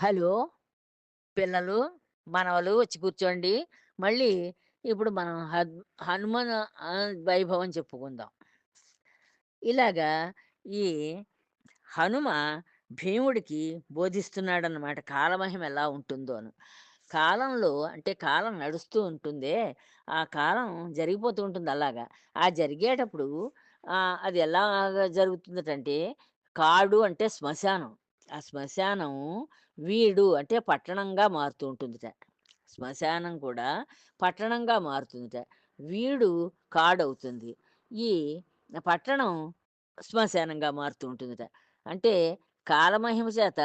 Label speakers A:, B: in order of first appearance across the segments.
A: Hello! పిల్లలు, మనవలు వచ్చి కూర్చోండి. మళ్ళీ ఇప్పుడు మనం హనుమాన్ వైభవం చెప్పుకుందాం. ఇలాగా ఈ హనుమ భీముడికి బోధిస్తున్నాడనమాట కాలమహిమ ఎలా ఉంటుందోను. కాలంలో అంటే కాలం నడుస్తూ ఉంటుందే, ఆ కాలం జరిగిపోతూ ఉంటుంది అలాగా. ఆ జరిగేటప్పుడు అది ఎలా జరుగుతుందటంటే, కాడు అంటే శ్మశానం. ఆ శ్మశానం వీడు అంటే పట్టణంగా మారుతూ ఉంటుందిట. శ్మశానం కూడా పట్టణంగా మారుతుందిట. వీడు కాడవుతుంది. ఈ పట్టణం శ్మశానంగా మారుతూ ఉంటుందిట. అంటే కాలమహిమ చేత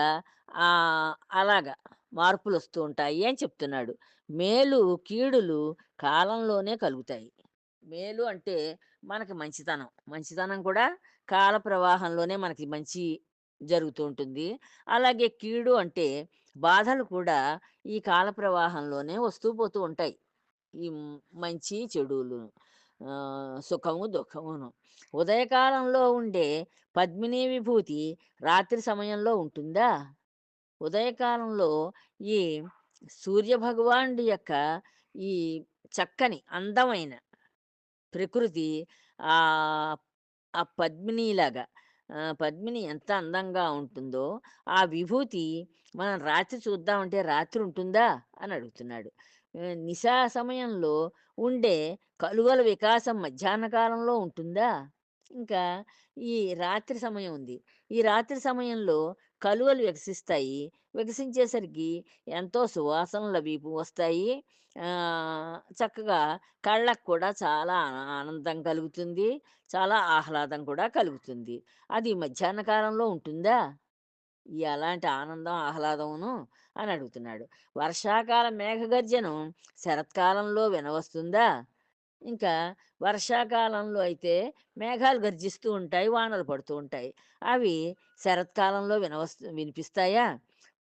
A: అలాగా మార్పులు వస్తూ ఉంటాయి అని చెప్తున్నాడు. మేలు, కీడులు కాలంలోనే కలుగుతాయి. మేలు అంటే మనకి మంచితనం. మంచితనం కూడా కాల ప్రవాహంలోనే మనకి మంచి జరుగుతూ ఉంటుంది. అలాగే కీడు అంటే బాధలు కూడా ఈ కాల ప్రవాహంలోనే వస్తూ పోతూ ఉంటాయి. ఈ మంచి, చెడులు సుఖము, దుఃఖమును. ఉదయకాలంలో ఉండే పద్మిని విభూతి రాత్రి సమయంలో ఉంటుందా? ఉదయకాలంలో ఈ సూర్యభగవానుడి యొక్క ఈ చక్కని అందమైన ప్రకృతి ఆ పద్మినిలాగా పద్మిని ఎంత అందంగా ఉంటుందో, ఆ విభూతి మనం రాత్రి చూద్దామంటే రాత్రి ఉంటుందా? అని అడుగుతున్నాడు. నిశా సమయంలో ఉండే కలువల వికాసం మధ్యాహ్న కాలంలో ఉంటుందా? ఇంకా ఈ రాత్రి సమయం ఉంది. ఈ రాత్రి సమయంలో కలువలు వికసిస్తాయి. వికసించేసరికి ఎంతో సువాసనలవి వస్తాయి. చక్కగా కళ్ళకు కూడా చాలా ఆనందం కలుగుతుంది. చాలా ఆహ్లాదం కూడా కలుగుతుంది. అది మధ్యాహ్న కాలంలో ఉంటుందా? ఎలాంటి ఆనందం, ఆహ్లాదమును అని అడుగుతున్నాడు. వర్షాకాల మేఘగర్జనం శరత్కాలంలో వినవస్తుందా? ఇంకా వర్షాకాలంలో అయితే మేఘాలు గర్జిస్తూ ఉంటాయి. వానలు పడుతూ ఉంటాయి. అవి శరత్కాలంలో వినవస్తు వినిపిస్తాయా?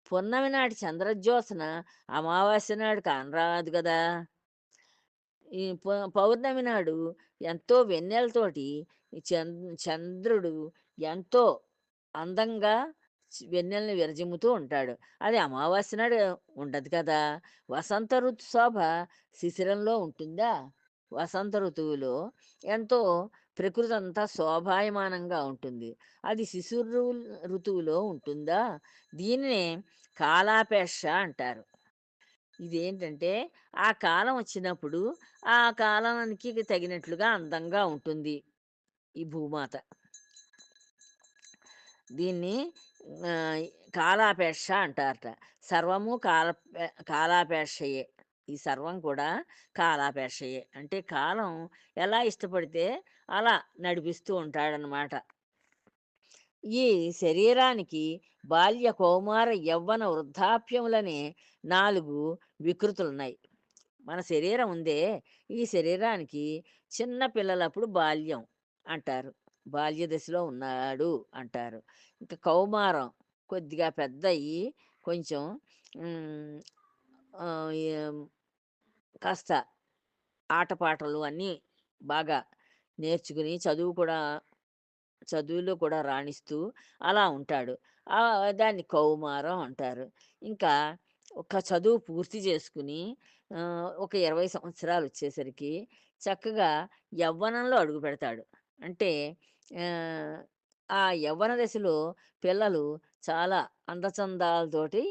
A: పున్నమి నాటి చంద్రజ్యోత్సన అమావాస్య నాడు కానరాదు కదా ఈ పౌర్ణమి నాడు ఎంతో వెన్నెలతోటి చంద్రుడు ఎంతో అందంగా వెన్నెల్ని వెన్నెలని విరజిమ్ముతూ ఉంటాడు. అది అమావాస్య నాడు ఉండదు కదా! వసంత ఋతు శోభ శిశిరంలో ఉంటుందా? వసంత ఋతువులో ఎంతో ప్రకృతి అంతా శోభాయమానంగా ఉంటుంది. అది శిశురు ఋతువులో ఉంటుందా? దీనినే కాలాపేక్ష అంటారు. ఇదేంటంటే ఆ కాలం వచ్చినప్పుడు ఆ కాలానికి తగినట్లుగా అందంగా ఉంటుంది ఈ భూమాత. దీన్ని కాలాపేక్ష అంటారట. సర్వము కాల కాలాపేక్షయే. ఈ సర్వం కూడా కాలాపేక్షయే. అంటే కాలం ఎలా ఇష్టపడితే అలా నడిపిస్తూ ఉంటాడనమాట. ఈ శరీరానికి బాల్య, కౌమార, యవ్వన, వృద్ధాప్యములనే నాలుగు వికృతులున్నాయి. మన శరీరం ఉందే, ఈ శరీరానికి చిన్న పిల్లలప్పుడు బాల్యం అంటారు. బాల్య దశలో ఉన్నాడు అంటారు. ఇంక కౌమారం కొద్దిగా పెద్దయ్యి కొంచెం కాస్త ఆటపాటలు అన్నీ బాగా నేర్చుకుని చదువు కూడా చదువులో కూడా రాణిస్తూ అలా ఉంటాడు. దాన్ని కౌమారం అంటారు. ఇంకా ఒక చదువు పూర్తి చేసుకుని ఒక ఇరవై సంవత్సరాలు వచ్చేసరికి చక్కగా యవ్వనంలో అడుగుపెడతాడు. అంటే ఆ యవ్వన దశలో పిల్లలు చాలా అందచందాలతోటి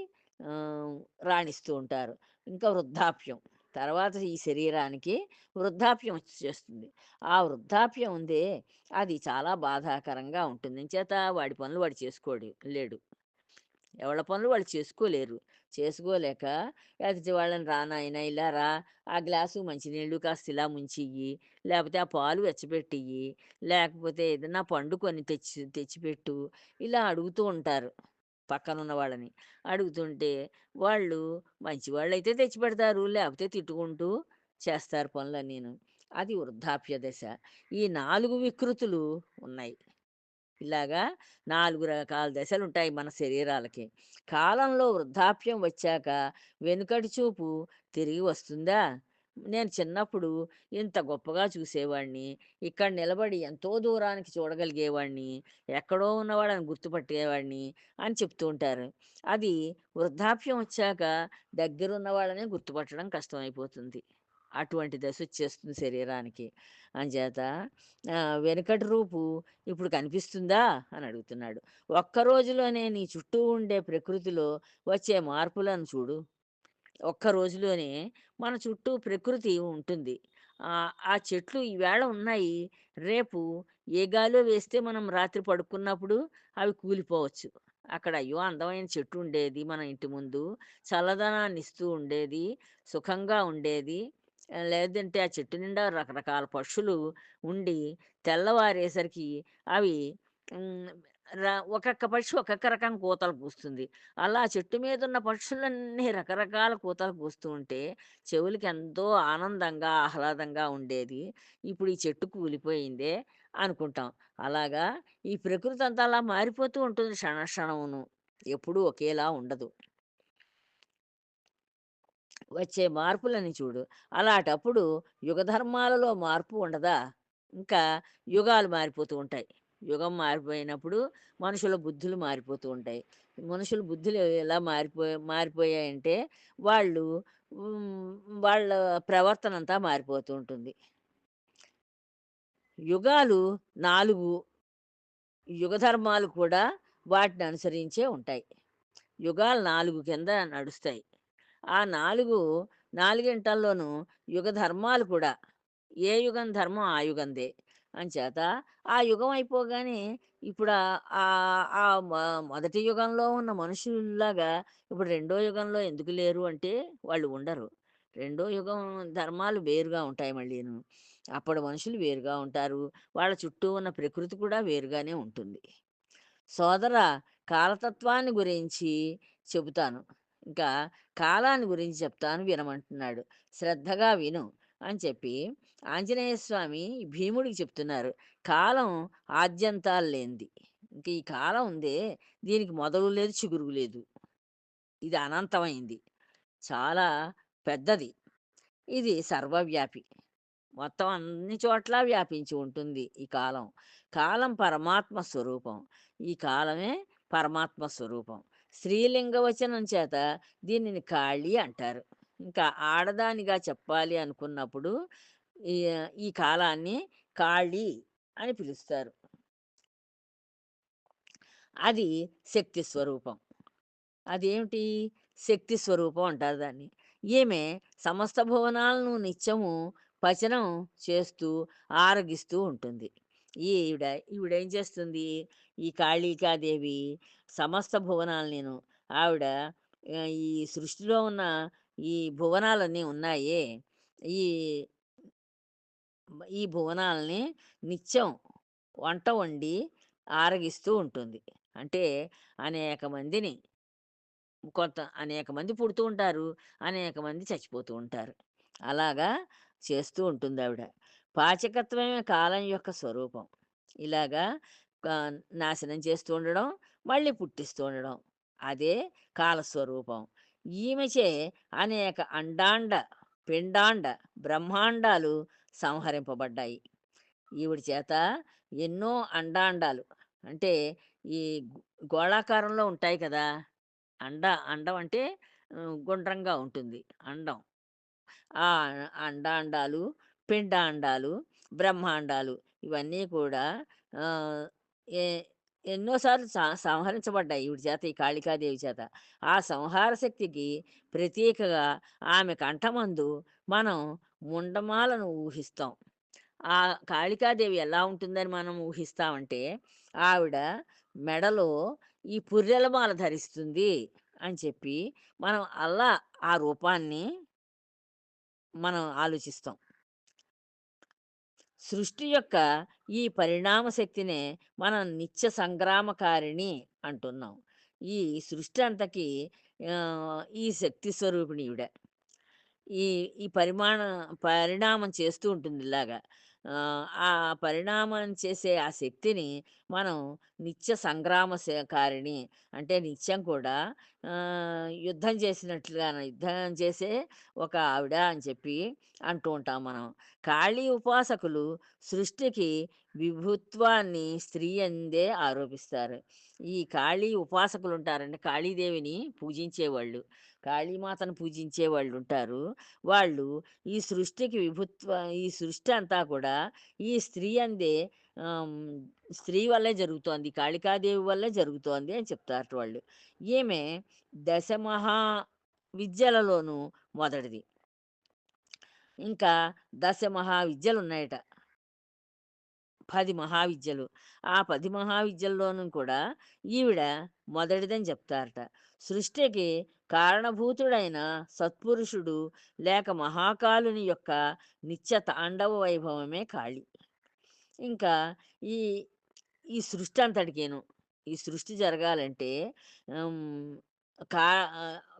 A: రాణిస్తూ ఉంటారు. ఇంకా వృద్ధాప్యం. తర్వాత ఈ శరీరానికి వృద్ధాప్యం వచ్చేస్తుంది. ఆ వృద్ధాప్యం ఉందే అది చాలా బాధాకరంగా ఉంటుంది. చేత వాడి పనులు వాడు చేసుకోడు లేడు. ఎవళ్ళ పనులు వాళ్ళు చేసుకోలేరు. చేసుకోలేక లేకపోతే వాళ్ళని "రా నాయనా ఇలా రా, ఆ గ్లాసు మంచినీళ్ళు కాస్త ఇలా ముంచియ్యి, లేకపోతే ఆ పాలు వెచ్చబెట్టియ్యి, లేకపోతే ఏదన్నా పండు కొని తెచ్చి తెచ్చిపెట్టు" ఇలా అడుగుతూ ఉంటారు పక్కనున్న వాళ్ళని. అడుగుతుంటే వాళ్ళు మంచి మంచివాళ్ళైతే తెచ్చిపెడతారు. లేకపోతే తిట్టుకుంటూ చేస్తారు పనులన్నీను. అది వృద్ధాప్య దశ. ఈ నాలుగు వికృతులు ఉన్నాయి. ఇలాగా నాలుగు రకాల దశలు ఉంటాయి మన శరీరాలకి. కాలంలో వృద్ధాప్యం వచ్చాక వెనుకటి చూపు తిరిగి వస్తుందా? నేను చిన్నప్పుడు ఇంత గొప్పగా చూసేవాడిని. ఇక్కడ నిలబడి ఎంతో దూరానికి చూడగలిగేవాడిని. ఎక్కడో ఉన్నవాడని గుర్తుపట్టేవాడిని అని చెప్తూ ఉంటారు. అది వృద్ధాప్యం వచ్చాక దగ్గరున్న వాళ్ళనే గుర్తుపట్టడం కష్టమైపోతుంది. అటువంటి దశ వచ్చేస్తుంది శరీరానికి. అంచేత వెనుకటి రూపు ఇప్పుడు కనిపిస్తుందా అని అడుగుతున్నాడు. ఒక్క రోజులోనే నీ చుట్టూ ఉండే ప్రకృతిలో వచ్చే మార్పులను చూడు. ఒక్క రోజులోనే మన చుట్టూ ప్రకృతి ఉంటుంది. ఆ చెట్లు ఈవేళ ఉన్నాయి. రేపు ఏ గాలో వేస్తే మనం రాత్రి పడుకున్నప్పుడు అవి కూలిపోవచ్చు. అక్కడ అయ్యో! అందమైన చెట్టు ఉండేది మన ఇంటి ముందు. చల్లదనాన్ని ఇస్తూ ఉండేది. సుఖంగా ఉండేది. లేదంటే ఆ చెట్టు నిండా రకరకాల పక్షులు ఉండి తెల్లవారేసరికి అవి ఒక్కొక్క పక్షి ఒక్కొక్క రకం కూతలు కూస్తుంది. అలా చెట్టు మీద ఉన్న పక్షులన్నీ రకరకాల కూతలు కూస్తూ ఉంటే చెవులకి ఎంతో ఆనందంగా, ఆహ్లాదంగా ఉండేది. ఇప్పుడు ఈ చెట్టు కూలిపోయిందే అనుకుంటాం. అలాగా ఈ ప్రకృతి అంతా అలా మారిపోతూ ఉంటుంది క్షణక్షణమును ఎప్పుడూ ఒకేలా ఉండదు. వచ్చే మార్పులని చూడు. అలాటప్పుడు యుగధర్మాలలో మార్పు ఉండదా? ఇంకా యుగాలు మారిపోతూ ఉంటాయి. యుగం మారిపోయినప్పుడు మనుషుల బుద్ధులు మారిపోతూ ఉంటాయి. మనుషుల బుద్ధులు ఎలా మారిపో మారిపోయాయంటే వాళ్ళు వాళ్ళ ప్రవర్తన అంతా మారిపోతూ ఉంటుంది. యుగాలు 4 యుగధర్మాలు కూడా వాటిని అనుసరించే ఉంటాయి. యుగాలు నాలుగు కింద నడుస్తాయి. ఆ నాలుగు నాలుగింటల్లోనూ యుగ ధర్మాలు కూడా ఏ యుగం ధర్మం ఆ యుగందే. అంచేత ఆ యుగం అయిపోగానే ఇప్పుడు ఆ మొదటి యుగంలో ఉన్న మనుషుల్లాగా ఇప్పుడు రెండో యుగంలో ఎందుకు లేరు అంటే వాళ్ళు ఉండరు. రెండో యుగం ధర్మాలు వేరుగా ఉంటాయి మళ్ళీను. అప్పుడు మనుషులు వేరుగా ఉంటారు. వాళ్ళ చుట్టూ ఉన్న ప్రకృతి కూడా వేరుగానే ఉంటుంది. సోదర కాలతత్వాన్ని గురించి చెబుతాను. ఇంకా కాలాన్ని గురించి చెప్తాను వినమంటున్నాడు. శ్రద్ధగా విను అని చెప్పి ఆంజనేయ స్వామి భీముడికి చెప్తున్నారు. కాలం ఆద్యంతాలు లేనిది. ఇంక ఈ కాలం ఉందే దీనికి మొదలు లేదు, చిగురు లేదు. ఇది అనంతమైంది. చాలా పెద్దది. ఇది సర్వవ్యాపి. మొత్తం అన్ని చోట్ల వ్యాపించి ఉంటుంది ఈ కాలం. కాలం పరమాత్మ స్వరూపం. ఈ కాలమే పరమాత్మ స్వరూపం. స్త్రీలింగ వచనం చేత దీనిని కాళీ అంటారు. ఇంకా ఆడదానిగా చెప్పాలి అనుకున్నప్పుడు ఈ ఈ కాలాన్ని కాళీ అని పిలుస్తారు. అది శక్తి స్వరూపం. అదేమిటి? శక్తి స్వరూపం అంటారు దాన్ని. ఈమె సమస్త భువనాలను నిత్యము పచనం చేస్తూ, ఆరగిస్తూ ఉంటుంది. ఈవిడ ఈవిడేం చేస్తుంది? ఈ కాళికాదేవి సమస్త భువనాలనిను ఆవిడ ఈ సృష్టిలో ఉన్న ఈ భువనాలన్నీ ఉన్నాయే, ఈ ఈ భువనాలని నిత్యం వంట వండి ఆరగిస్తూ ఉంటుంది. అంటే అనేక మందిని కొంత అనేక మంది పుడుతూ ఉంటారు. అనేక మంది చచ్చిపోతూ ఉంటారు. అలాగా చేస్తూ ఉంటుంది ఆవిడ పాచకత్వమే కాలం యొక్క స్వరూపం. ఇలాగా నాశనం చేస్తూ ఉండడం, మళ్ళీ పుట్టిస్తూ ఉండడం. అదే కాలస్వరూపం. ఈమెచే అనేక అండాండ, పిండాండ, బ్రహ్మాండాలు సంహరింపబడ్డాయి. ఈవిడ చేత ఎన్నో అండాండాలు అంటే ఈ గోళాకారంలో ఉంటాయి కదా! అండ అండం అంటే గుండ్రంగా ఉంటుంది అండం. ఆ అండాండాలు, పిండాండాలు, బ్రహ్మాండాలు ఇవన్నీ కూడా ఎన్నోసార్లు సంహరించబడ్డాయి ఈవిడ చేత, ఈ కాళికాదేవి చేత. ఆ సంహార శక్తికి ప్రతీకగా ఆమె కంఠమందు మనం ముండమాలను ఊహిస్తాం. ఆ కాళికాదేవి ఎలా ఉంటుందని మనం ఊహిస్తామంటే, ఆవిడ మెడలో ఈ పుర్రెలమాల ధరిస్తుంది అని చెప్పి, మనం అలా ఆ రూపాన్ని మనం ఆలోచిస్తాం. సృష్టి యొక్క ఈ పరిణామ శక్తినే మనం నిత్య సంగ్రామకారిణి అంటున్నాం. ఈ సృష్టి అంతకి ఈ శక్తి స్వరూపిణివిడ ఈ ఈ పరిమాణ పరిణామం చేస్తూ ఉంటుంది ఇలాగా. ఆ పరిణామం చేసే ఆ శక్తిని మనం నిత్య సంగ్రామ కారిణి అంటే నిత్యం కూడా యుద్ధం చేసినట్లుగా యుద్ధం చేసే ఒక ఆవిడ అని చెప్పి అంటూ ఉంటాం మనం. కాళీ ఉపాసకులు సృష్టికి విభుత్వాన్ని స్త్రీ అందే ఆరోపిస్తారు. ఈ కాళీ ఉపాసకులు ఉంటారండి కాళీదేవిని పూజించేవాళ్ళు. కాళీమాతను పూజించే వాళ్ళు ఉంటారు వాళ్ళు ఈ సృష్టికి విభుత్వ ఈ సృష్టి అంతా కూడా ఈ స్త్రీ అందే స్త్రీ వల్లే జరుగుతోంది. కాళికాదేవి వల్లే జరుగుతోంది అని చెప్తారు వాళ్ళు. ఈమె దశమహా విద్యలలోనూ మొదటిది. ఇంకా దశ మహావిద్యలున్నాయట. పది మహావిద్యలు. ఆ పది మహావిద్యల్లోనూ కూడా ఈవిడ మొదటిదని చెప్తారట. సృష్టికి కారణభూతుడైన సత్పురుషుడు లేక మహాకాలుని యొక్క నిత్య తాండవ వైభవమే కాళి. ఇంకా ఈ ఈ సృష్టి అంతటికేను ఈ సృష్టి జరగాలంటే కా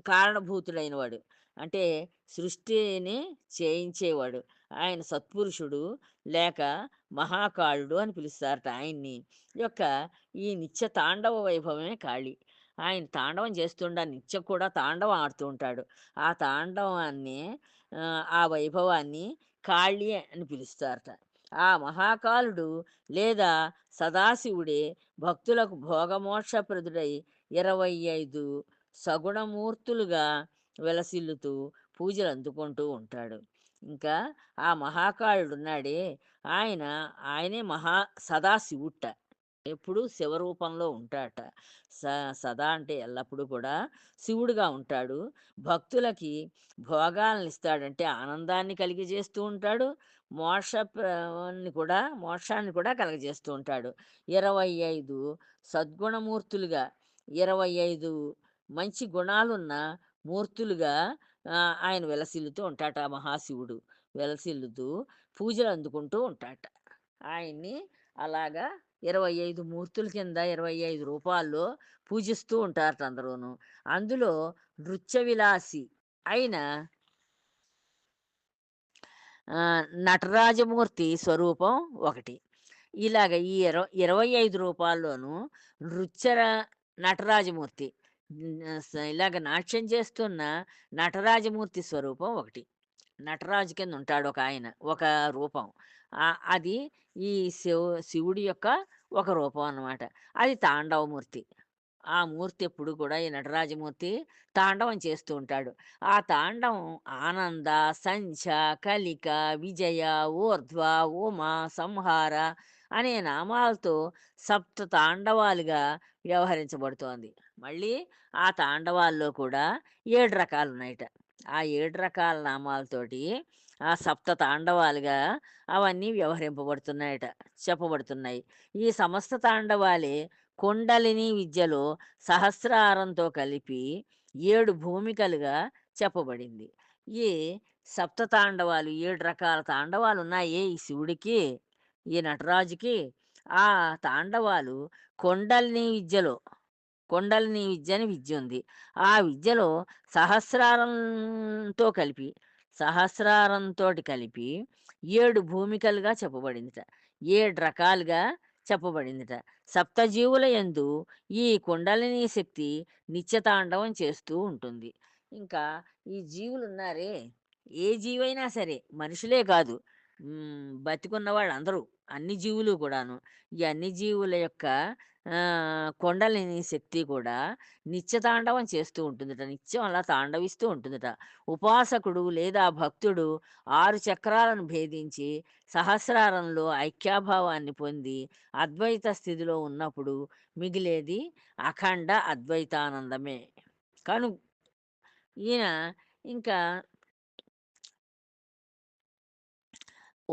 A: కారణభూతుడైన వాడు. అంటే సృష్టిని చేయించేవాడు. ఆయన సత్పురుషుడు లేక మహాకాలుడు అని పిలుస్తారట ఆయన్ని. యొక్క ఈ నిత్య తాండవ వైభవమే కాళి. ఆయన తాండవం చేస్తుండ నిత్యం కూడా తాండవం ఆడుతూ ఉంటాడు. ఆ తాండవాన్ని ఆ వైభవాన్ని కాళి అని పిలుస్తారట. ఆ మహాకాలుడు లేదా సదాశివుడే భక్తులకు భోగమోక్షప్రదుడై 25 సగుణమూర్తులుగా విలసిల్లుతూ పూజలు అందుకుంటూ ఉంటాడు. ఇంకా ఆ మహాకాలుడున్నాడే ఆయన ఆయనే మహా సదాశివుడట. ఎప్పుడూ శివరూపంలో ఉంటాట స సదా అంటే ఎల్లప్పుడూ కూడా శివుడుగా ఉంటాడు. భక్తులకి భోగాలనిస్తాడంటే ఆనందాన్ని కలిగజేస్తూ ఉంటాడు. మోక్ష కూడా మోక్షాన్ని కూడా కలగజేస్తూ ఉంటాడు. 25 సద్గుణమూర్తులుగా 25 మంచి గుణాలున్న మూర్తులుగా ఆయన విలసిల్లుతూ ఉంటాట ఆ మహాశివుడు. విలసిల్లుతూ పూజలు అందుకుంటూ ఉంటాట ఆయన్ని అలాగా 25 మూర్తుల కింద 25 రూపాల్లో పూజిస్తూ ఉంటారట అందరూను. అందులో నృత్య విలాసి అయిన నటరాజమూర్తి స్వరూపం ఒకటి. ఇలాగ ఈ ఇరవై ఇరవై ఐదు రూపాల్లోనూ నృత్య నటరాజమూర్తి ఇలాగ నాట్యం చేస్తున్న నటరాజమూర్తి స్వరూపం ఒకటి. నటరాజు కింద ఉంటాడు ఒక ఆయన ఒక రూపం. అది ఈ శివు శివుడి యొక్క ఒక రూపం అన్నమాట. అది తాండవమూర్తి. ఆ మూర్తి ఎప్పుడు కూడా ఈ నటరాజమూర్తి తాండవం చేస్తూ ఉంటాడు. ఆ తాండవం ఆనంద, సంధ్య, కలిక, విజయ, ఊర్ధ్వ, ఉమ, సంహార అనే నామాలతో సప్త తాండవాలుగా వ్యవహరించబడుతోంది. మళ్ళీ ఆ తాండవాల్లో కూడా ఏడు రకాలు ఉన్నాయట ఆ ఏడు రకాల నామాలతోటి ఆ సప్త తాండవాలుగా అవన్నీ వ్యవహరింపబడుతున్నాయట. చెప్పబడుతున్నాయి. ఈ సమస్త తాండవాలే కుండలిని విద్యలో సహస్రారంతో కలిపి ఏడు భూమికలుగా చెప్పబడింది. ఈ సప్త తాండవాలు ఏడు రకాల తాండవాలు ఉన్నాయి ఈ శివుడికి, ఈ నటరాజుకి. ఆ తాండవాలు కొండల్ని విద్యలో కొండలని విద్య అని విద్య ఉంది. ఆ విద్యలో సహస్రారంతో కలిపి సహస్రారంతో కలిపి ఏడు భూమికలుగా చెప్పబడిందిట. ఏడు రకాలుగా చెప్పబడిందిట. సప్తజీవుల యందు ఈ కుండలిని శక్తి నిత్యతాండవం చేస్తూ ఉంటుంది. ఇంకా ఈ జీవులున్నారే, ఏ జీవైనా సరే మనుషులే కాదు. బతికున్న బతికున్న వాళ్ళందరూ అన్ని జీవులు కూడాను. ఈ అన్ని జీవుల యొక్క కొండలేని శక్తి కూడా నిత్యతాండవం చేస్తూ ఉంటుందట. నిత్యం అలా తాండవిస్తూ ఉంటుందట. ఉపాసకుడు లేదా భక్తుడు ఆరు చక్రాలను భేదించి సహస్రారంలో ఐక్యాభావాన్ని పొంది అద్వైత స్థితిలో ఉన్నప్పుడు మిగిలేది అఖండ అద్వైతానందమే. కను ఈయన ఇంకా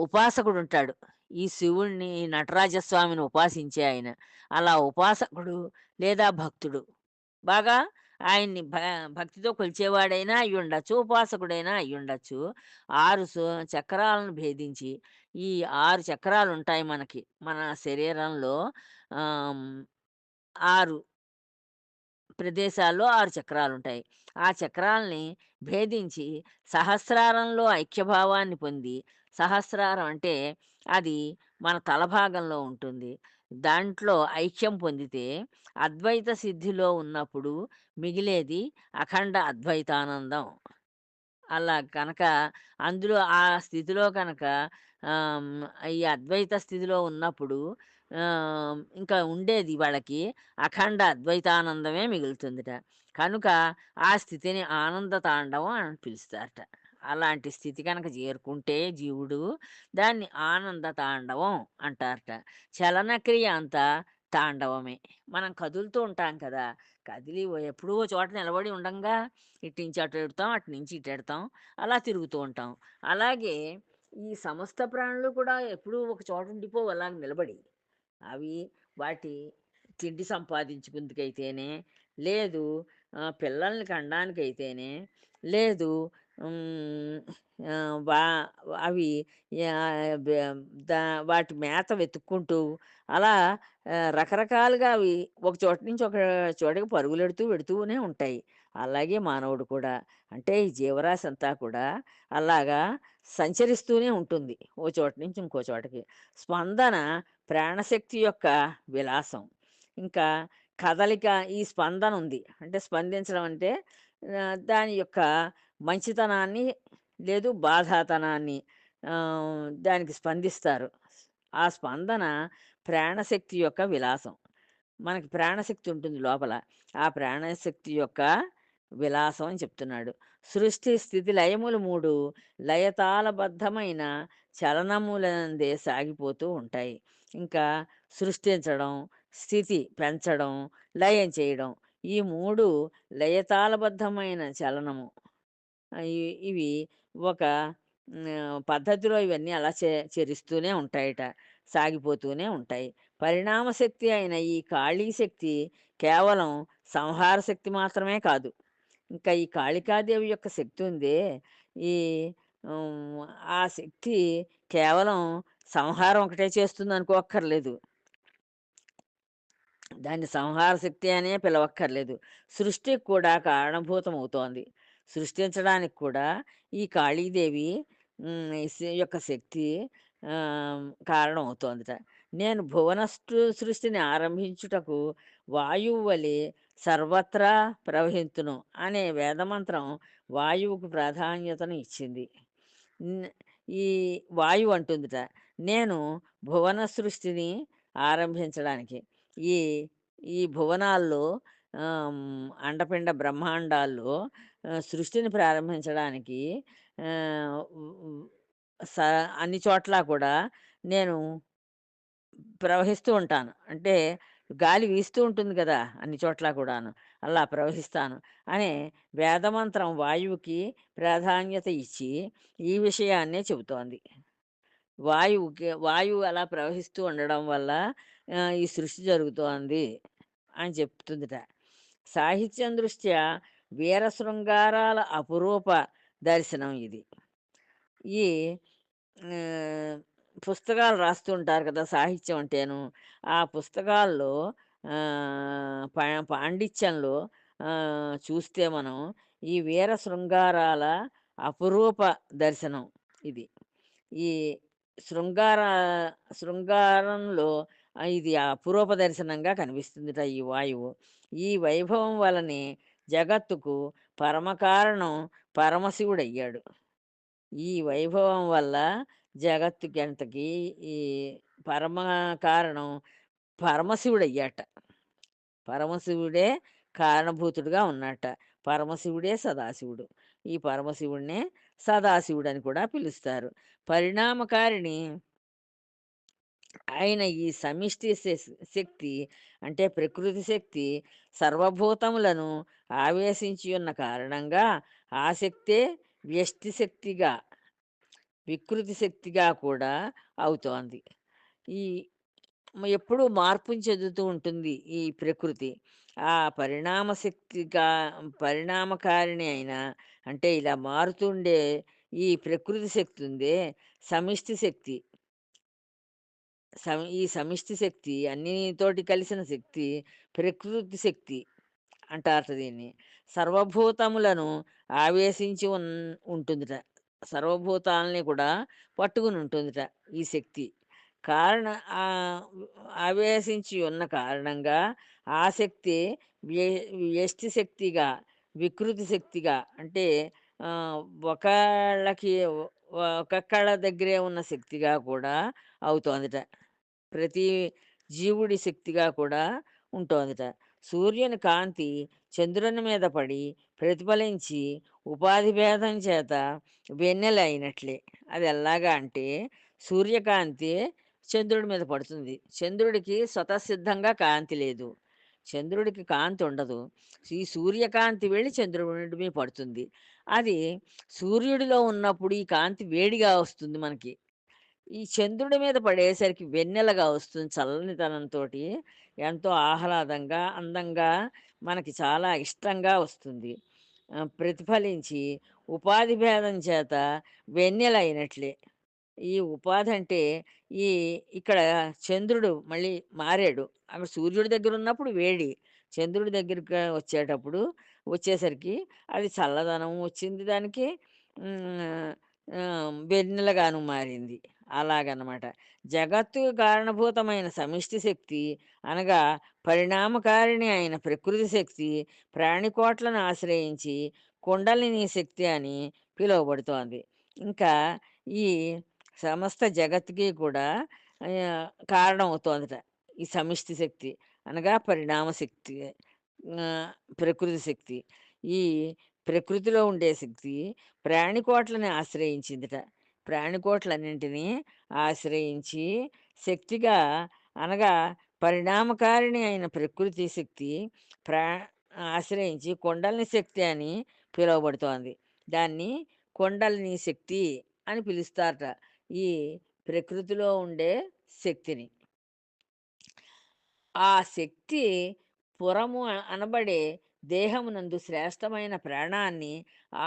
A: ఉపాసకుడు ఉంటాడు ఈ శివుడిని నటరాజస్వామిని ఉపాసించే ఆయన. అలా ఉపాసకుడు లేదా భక్తుడు. బాగా ఆయన్ని భ భక్తితో కొలిచేవాడైనా అయ్యుండొచ్చు. ఉపాసకుడైనా అయ్యుండొచ్చు. 6 సు చక్రాలను భేదించి ఈ ఆరు చక్రాలు ఉంటాయి మనకి. మన శరీరంలో ఆరు ప్రదేశాల్లో ఆరు చక్రాలు ఉంటాయి ఆ చక్రాల్ని భేదించి సహస్రారంలో ఐక్యభావాన్ని పొంది సహస్రారం అంటే అది మన తలభాగంలో ఉంటుంది. దాంట్లో ఐక్యం పొందితే అద్వైత సిద్ధిలో ఉన్నప్పుడు మిగిలేది అఖండ అద్వైతానందం. అలా కనుక అందులో ఆ స్థితిలో కనుక ఈ అద్వైత స్థితిలో ఉన్నప్పుడు ఇంకా ఉండేది వాళ్ళకి అఖండ అద్వైతానందమే మిగులుతుందిట. కనుక ఆ స్థితిని ఆనంద తాండవం అని పిలుస్తారట. అలాంటి స్థితి కనుక చేరుకుంటే జీవుడు దాన్ని ఆనంద తాండవం అంటారట. చలనక్రియ అంతా తాండవమే. మనం కదులుతూ ఉంటాం కదా! కదిలి ఎప్పుడూ ఓ చోట నిలబడి ఉండంగా ఇటు నుంచి అటు ఎడతాం, అటు నుంచి ఇటు ఎడతాం. అలా తిరుగుతూ ఉంటాం. అలాగే ఈ సమస్త ప్రాణులు కూడా ఎప్పుడూ ఒక చోట ఉండిపోవు అలాగ నిలబడి. అవి వాటి తిండి సంపాదించుకుందుకైతేనే, లేదు పిల్లల్ని కండానికైతేనే లేదు వా అవి దా వాటి మేత వెతుక్కుంటూ అలా రకరకాలుగా అవి ఒక చోట నుంచి ఒక చోటకి పరుగులెడుతూ పెడుతూనే ఉంటాయి. అలాగే మానవుడు కూడా. అంటే ఈ జీవరాశి అంతా కూడా అలాగా సంచరిస్తూనే ఉంటుంది. ఓ చోట నుంచి ఇంకో చోటకి. స్పందన ప్రాణశక్తి యొక్క విలాసం. ఇంకా కదలిక ఈ స్పందన ఉంది. అంటే స్పందించడం అంటే దాని యొక్క మంచితనాన్ని లేదు బాధాతనాన్ని దానికి స్పందిస్తారు. ఆ స్పందన ప్రాణశక్తి యొక్క విలాసం. మనకి ప్రాణశక్తి ఉంటుంది లోపల. ఆ ప్రాణశక్తి యొక్క విలాసం అని చెప్తున్నాడు. సృష్టి స్థితి లయములు మూడు లయతాళబద్ధమైన చలనములందే సాగిపోతూ ఉంటాయి. ఇంకా సృష్టించడం, స్థితి పెంచడం, లయం చేయడం. ఈ మూడు లయతాళబద్ధమైన చలనము. ఇ ఇవి ఒక పద్ధతిలో ఇవన్నీ అలా చే చరిస్తూనే ఉంటాయట. సాగిపోతూనే ఉంటాయి. పరిణామ శక్తి అయిన ఈ కాళీ శక్తి కేవలం సంహార శక్తి మాత్రమే కాదు. ఇంకా ఈ కాళికాదేవి యొక్క శక్తి ఉందే, ఈ ఆ శక్తి కేవలం సంహారం ఒకటే చేస్తుంది అనుకోక్కర్లేదు దాన్ని సంహార శక్తి అనే పిలవక్కర్లేదు. సృష్టికి కూడా కారణభూతమవుతోంది. సృష్టించడానికి కూడా ఈ కాళీదేవి యొక్క శక్తి కారణం అవుతోందట. నేను భువన సృష్టిని ఆరంభించుటకు వాయువు వలె సర్వత్రా ప్రవహించును అనే వేదమంత్రం వాయువుకు ప్రాధాన్యతను ఇచ్చింది. ఈ వాయువు అంటుందిట. నేను భువన సృష్టిని ఆరంభించడానికి ఈ ఈ భువనాల్లో అండపిండ బ్రహ్మాండాల్లో సృష్టిని ప్రారంభించడానికి స అన్ని చోట్ల కూడా నేను ప్రవహిస్తూ ఉంటాను. అంటే గాలి వీస్తూ ఉంటుంది కదా అన్ని చోట్ల కూడాను. అలా ప్రవహిస్తాను అనే వేదమంత్రం వాయువుకి ప్రాధాన్యత ఇచ్చి ఈ విషయాన్నే చెబుతోంది. వాయువుకి వాయువు అలా ప్రవహిస్తూ ఉండడం వల్ల ఈ సృష్టి జరుగుతోంది అని చెప్తుందిట. సాహిత్యం దృష్ట్యా వీర శృంగారాల అపురూప దర్శనం ఇది. ఈ పుస్తకాలు రాస్తూ ఉంటారు కదా! సాహిత్యం అంటేను. ఆ పుస్తకాల్లో పా పాండిత్యంలో చూస్తే మనం ఈ వీర శృంగారాల అపురూప దర్శనం ఇది. ఈ శృంగార శృంగారంలో ఇది అపురూప దర్శనంగా కనిపిస్తుందిట ఈ వాయువు. ఈ వైభవం వలనే జగత్తుకు పరమకారణం పరమశివుడయ్యాడు. ఈ వైభవం వల్ల జగత్తుకంతకి ఈ పరమ కారణం పరమశివుడయ్యాట. పరమశివుడే కారణభూతుడుగా ఉన్నట పరమశివుడే సదాశివుడు. ఈ పరమశివుడినే సదాశివుడు అని కూడా పిలుస్తారు. పరిణామకారిణి అయిన ఈ సమిష్టి శక్తి అంటే ప్రకృతి శక్తి సర్వభూతములను ఆవేశించి ఉన్న కారణంగా ఆ శక్తే వ్యష్టి శక్తిగా, వికృతి శక్తిగా కూడా అవుతోంది. ఈ ఎప్పుడూ మార్పుని చెందుతూ ఉంటుంది ఈ ప్రకృతి. ఆ పరిణామ శక్తిగా పరిణామకారిణి అయిన అంటే ఇలా మారుతుండే ఈ ప్రకృతి శక్తి ఉందే సమిష్టి శక్తి. ఈ సమిష్టి శక్తి అన్నితోటి కలిసిన శక్తి ప్రకృతి శక్తి అంటారట దీన్ని. సర్వభూతములను ఆవేశించి ఉన్ ఉంటుందిట. సర్వభూతాలని కూడా పట్టుకుని ఉంటుందిట ఈ శక్తి కారణ ఆవేశించి ఉన్న కారణంగా ఆ శక్తి వ్యష్టి శక్తిగా వికృతి శక్తిగా అంటే ఒకళ్ళకి ఒక్కొక్కళ్ళ దగ్గరే ఉన్న శక్తిగా కూడా అవుతోందిట ప్రతి జీవుడి శక్తిగా కూడా ఉంటోందిట. సూర్యుని కాంతి చంద్రుని మీద పడి ప్రతిఫలించి ఉపాధి భేదం చేత వెన్నెల అయినట్లే అది ఎలాగా అంటే సూర్యకాంతి చంద్రుడి మీద పడుతుంది. చంద్రుడికి స్వతసిద్ధంగా కాంతి లేదు. చంద్రుడికి కాంతి ఉండదు. ఈ సూర్యకాంతి వెళ్ళి చంద్రుడి మీద పడుతుంది. అది సూర్యుడిలో ఉన్నప్పుడు ఈ కాంతి వేడిగా వస్తుంది మనకి. ఈ చంద్రుడి మీద పడేసరికి వెన్నెలగా వస్తుంది చల్లనితనంతో ఎంతో ఆహ్లాదంగా అందంగా మనకి చాలా ఇష్టంగా వస్తుంది. ప్రతిఫలించి ఉపాధి భేదం చేత వెన్నెలైనట్లే ఈ ఉపాధి అంటే ఈ ఇక్కడ చంద్రుడు మళ్ళీ మారాడు. అక్కడ సూర్యుడి దగ్గర ఉన్నప్పుడు వేడి. చంద్రుడి దగ్గరికి వచ్చేటప్పుడు వచ్చేసరికి అది చల్లదనం వచ్చింది దానికి. వెన్నెలగాను మారింది. అలాగనమాట. జగత్తు కారణభూతమైన సమిష్టి శక్తి అనగా పరిణామకారిణి అయిన ప్రకృతి శక్తి ప్రాణికోట్లను ఆశ్రయించి కుండలిని శక్తి అని పిలువబడుతోంది. ఇంకా ఈ సమస్త జగత్తుకి కూడా కారణం అవుతోందట ఈ సమిష్టి శక్తి అనగా పరిణామ శక్తి ప్రకృతి శక్తి. ఈ ప్రకృతిలో ఉండే శక్తి ప్రాణికోట్లని ఆశ్రయించిందిట. ప్రాణికోట్లన్నింటినీ ఆశ్రయించి శక్తిగా అనగా పరిణామకారిణి అయిన ప్రకృతి శక్తి ప్రా ఆశ్రయించి కొండలని శక్తి అని పిలువబడుతోంది. దాన్ని కొండలని శక్తి అని పిలుస్తారట ఈ ప్రకృతిలో ఉండే శక్తిని. ఆ శక్తి పురము అనబడే దేహమునందు శ్రేష్టమైన ప్రాణాన్ని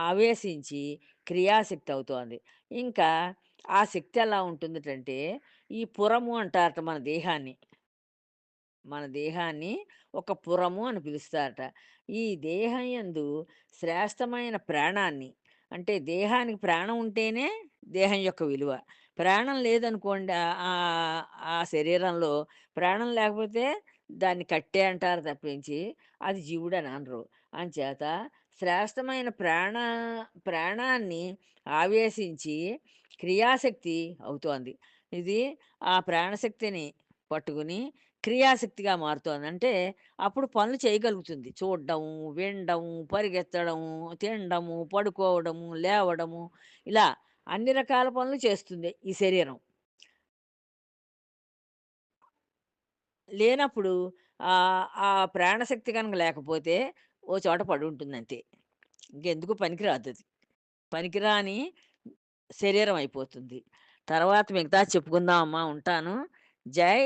A: ఆవేశించి క్రియాశక్తి అవుతోంది ఇంకా ఆ శక్తి ఎలా ఉంటుందంటే ఈ పురము అంటారట మన దేహాన్ని. మన దేహాన్ని ఒక పురము అని పిలుస్తారట. ఈ దేహం యందు శ్రేష్టమైన ప్రాణాన్ని అంటే దేహానికి ప్రాణం ఉంటేనే దేహం యొక్క విలువ. ప్రాణం లేదనుకోండి ఆ- ఆ- ఆ శరీరంలో ప్రాణం లేకపోతే దాన్ని కట్టే అంటారు తప్పించి అది జీవుడు అని అనరు. అంచేత శ్రేష్టమైన ప్రాణ ప్రాణాన్ని ఆవేశించి క్రియాశక్తి అవుతోంది. ఇది ఆ ప్రాణశక్తిని పట్టుకుని క్రియాశక్తిగా మారుతోంది. అంటే అప్పుడు పనులు చేయగలుగుతుంది. చూడడం వినడము పరిగెత్తడము తినడము పడుకోవడము లేవడము ఇలా అన్ని రకాల పనులు చేస్తుంది ఈ శరీరం. లేనప్పుడు ఆ ప్రాణశక్తి కనుక లేకపోతే ఓ చోట పడి ఉంటుంది అంతే ఇంకెందుకు పనికిరాదు అది. పనికిరాని శరీరం అయిపోతుంది. తర్వాత మిగతా చెప్పుకుందాం అమ్మా ఉంటాను. జై